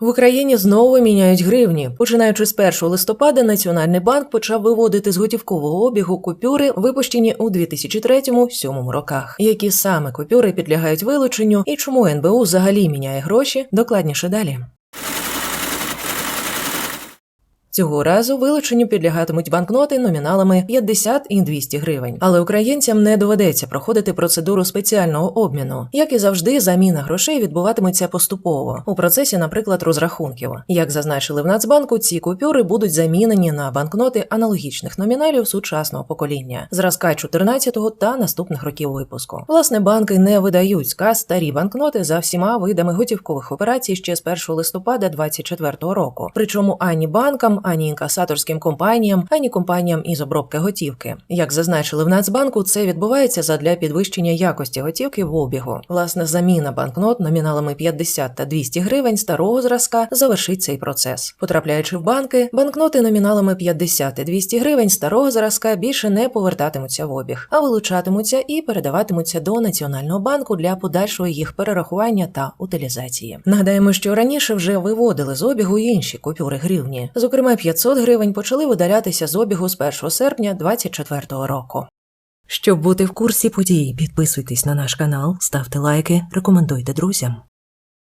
В Україні знову міняють гривні. Починаючи з 1 листопада, Національний банк почав виводити з готівкового обігу купюри, випущені у 2003-2007 роках. Які саме купюри підлягають вилученню і чому НБУ взагалі міняє гроші? Докладніше далі. Цього разу вилученню підлягатимуть банкноти номіналами 50 і 200 гривень. Але українцям не доведеться проходити процедуру спеціального обміну. Як і завжди, заміна грошей відбуватиметься поступово у процесі, наприклад, розрахунків. Як зазначили в Нацбанку, ці купюри будуть замінені на банкноти аналогічних номіналів сучасного покоління, зразка 14-го та наступних років випуску. Власне, банки не видають сказ старі банкноти за всіма видами готівкових операцій ще з 1 листопада 2024 року. Причому ані банкам, ані інкасаторським компаніям, ані компаніям із обробки готівки. Як зазначили в Нацбанку, це відбувається задля підвищення якості готівки в обігу. Власне, заміна банкнот номіналами 50 та 200 гривень старого зразка завершить цей процес. Потрапляючи в банки, банкноти номіналами 50 та 200 гривень старого зразка більше не повертатимуться в обіг, а вилучатимуться і передаватимуться до Національного банку для подальшого їх перерахування та утилізації. Нагадаємо, що раніше вже виводили з обігу інші купюри гривні. Зокрема, 500 гривень почали видалятися з обігу з 1 серпня 2024 року. Щоб бути в курсі подій, підписуйтесь на наш канал, ставте лайки, рекомендуйте друзям.